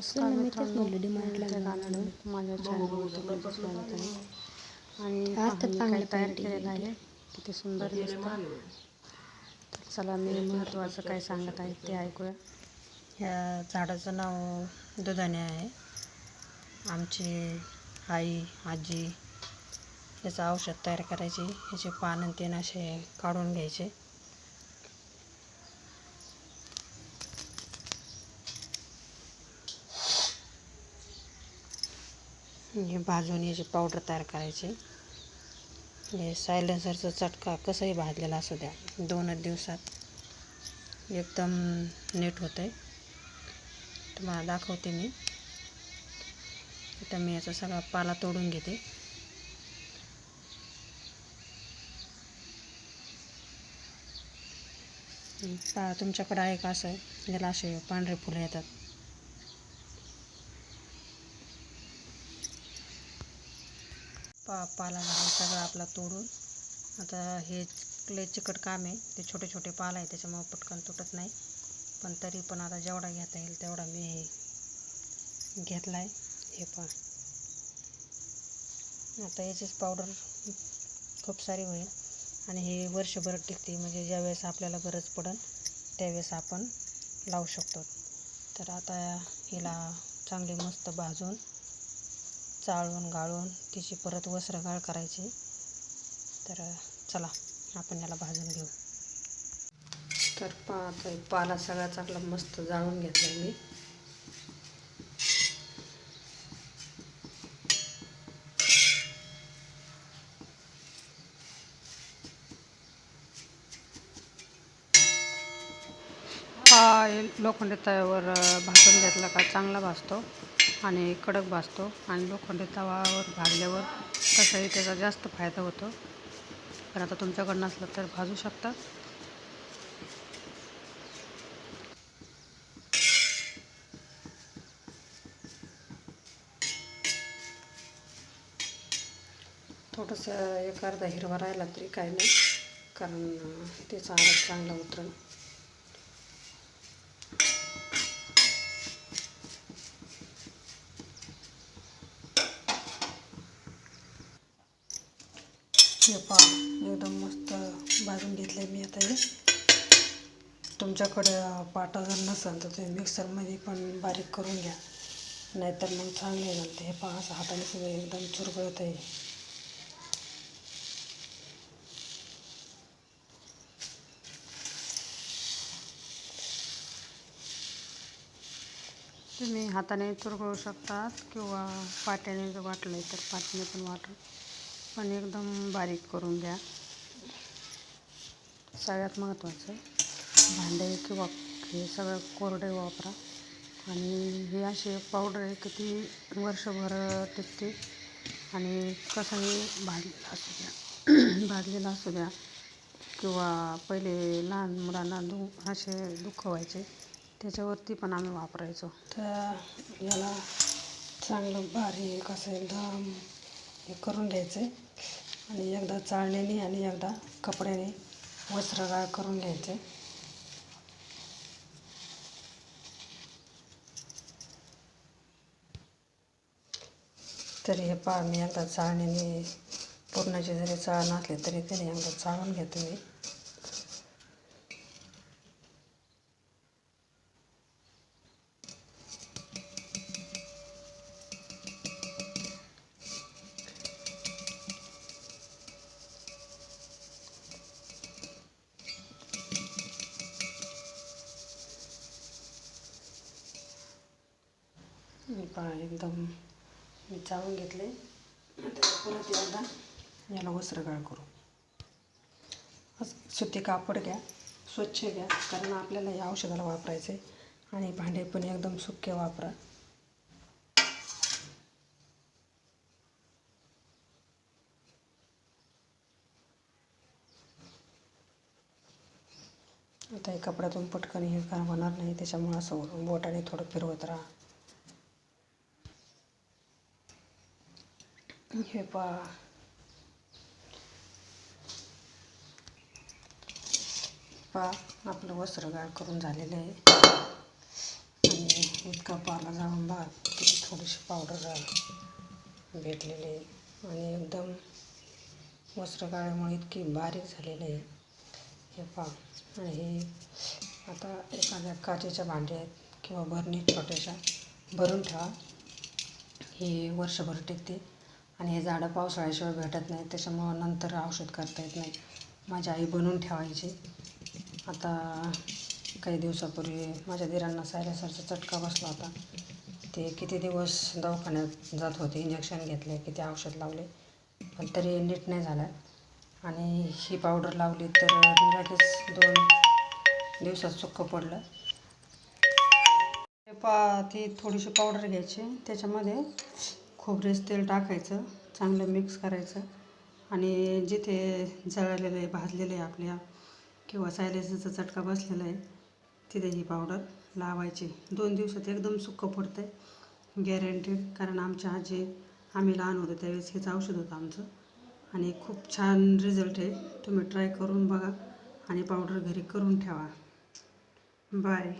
नमस्कार मित्रांनो गाण्याने माझ्या चॅनलवरती तुमचं स्वागत आहे. आणि हा, काय चांगलं तयार केलेलं आहे. किती सुंदर दिसतं. चला मी महत्त्वाचं काय सांगत आहे ते ऐकूया. ह्या झाडाचं नाव दुधाणे आहे. आमची आई आजी याचं औषध तयार करायची. ह्याचे पान आणि तेन असे काढून घ्यायचे. हे भाजून याची पावडर तयार करायची. हे सायलेन्सरचा चटका कसंही भाजलेला असू द्या दोनच दिवसात एकदम नीट होतं आहे तुम्हाला दाखवते मी. आता मी याचा सगळा पाला तोडून घेते. पा तुमच्याकडं तुमच्याकडे आहे का असं? याला असे पांढरे फुलं येतात. पा पाला झाला सगळा आपला तोडून. आता हे लय चिकट काम आहे. ते छोटे छोटे पाला आहे त्याच्यामुळं पटकन तुटत नाही. पण तरी पण आता जेवढा घेता येईल तेवढा मी घेतला आहे हे पण आता याचीच पावडर खूप सारी होईल. आणि हे वर्षभर टिकते म्हणजे ज्यावेळेस आपल्याला गरज पडेल त्यावेळेस आपण लावू शकतो. तर आता हिला चांगली मस्त भाजून चाळून गाळून तिची परत वस्त्रगाळ करायची. तर चला आपण याला भाजून घेऊ. तर पाहत पाला सगळा चांगला मस्त जाळून घेतला मी. हा लोखंडी तव्यावर भाजून घेतला का चांगला भाजतो. आणि कडक भाजतो आणि लोखंडी तवावर भाजल्यावर तसाही त्याचा जास्त फायदा होतो. पण आता तुमच्याकडं नसलं तर भाजू शकता. थोडंसं एक अर्धा हिरवा राहिला तरी काही नाही कारण त्याचा आवाज चांगला उतरण हे पहा एकदम मस्त भाजून घेतले मी आता हे. तुमच्याकडे पाटा जर नसेल तर तुम्ही मिक्सरमध्ये पण बारीक करून घ्या. नाहीतर मग चांगले घालते हे पहा असं हाताने सगळं एकदम चुरगळत आहे तुम्ही हाताने चुरगळू शकतात किंवा पाट्याने जर वाटलं तर पाट्याने पण वाट. पण एकदम बारीक करून घ्या. सगळ्यात महत्त्वाचं भांडे किंवा हे सगळं कोरडे वापरा. आणि हे असे पावडर आहे की ती वर्षभर टिकते. आणि कसंही भाजलेलं असू द्या भाजलेला असू द्या किंवा पहिले लहान मुलांना दु असे दुःख व्हायचे त्याच्यावरती पण आम्ही वापरायचो. तर याला चांगलं बारीक असं एकदम हे करून घ्यायचं. आहे आणि एकदा चाळण्याने आणि एकदा कपड्याने वस्त्रगाळ करून घ्यायचे. तरी हे पहा मी एकदा चाळण्याने पूर्णाची जरी चाळ असली तरी त्याने एकदा चाळून घेतो मी. एकदम मी चाळून घेतले. आता परत एकदा याला वस्त्रगाळ करू. सुती कापड घ्या स्वच्छ घ्या कारण आपल्याला या औषधाला वापरायचं आहे आणि भांडे पण एकदम सुके वापरा. आता हे कपड्यातून पटकन हे काम होणार नाही. त्याच्यामुळं असं बोटाने थोडं फिरवत राहा. हे पहा पहा आपलं वस्त्रगाळ करून झालेलं आहे आणि इतका पाला जाऊन बघा किती थोडीशी पावडर भेटलेली आहे आणि एकदम वस्त्रगाळ्यामुळे इतकी बारीक झालेली आहे हे पहा आणि हे आता एखाद्या काचेच्या भांड्यात किंवा भरणी छोट्याशा भरून ठेवा हे वर्षभर टिकते आणि हे झाडं पावसाळ्याशिवाय भेटत नाही त्याच्यामुळं नंतर औषध करता येत नाही. माझी आई बनवून ठेवायची. आता काही दिवसापूर्वी माझ्या दिरांना सायलेसरचा चटका बसला होता. ते किती दिवस दवाखान्यात जात होते इंजेक्शन घेतले किती औषध लावले पण तरी नीट नाही झालं. आणि ही पावडर लावली तर लगेच दोन दिवसात सुक्कं पडलं. पा ती थोडीशी पावडर घ्यायची. त्याच्यामध्ये खोबरेच तेल टाकायचं चांगलं मिक्स करायचं आणि जिथे जळलेलं आहे भाजलेलं आहे आपल्या किंवा सायलेन्सचा चटका बसलेला आहे तिथे ही पावडर लावायची. दोन दिवसात एकदम सुक्कं पडतं आहे गॅरंटीड कारण आमच्या आजी आम्ही लहान होतो त्यावेळेस हेच औषध होतं आमचं. आणि खूप छान रिझल्ट आहे. तुम्ही ट्राय करून बघा आणि पावडर घरी करून ठेवा. बाय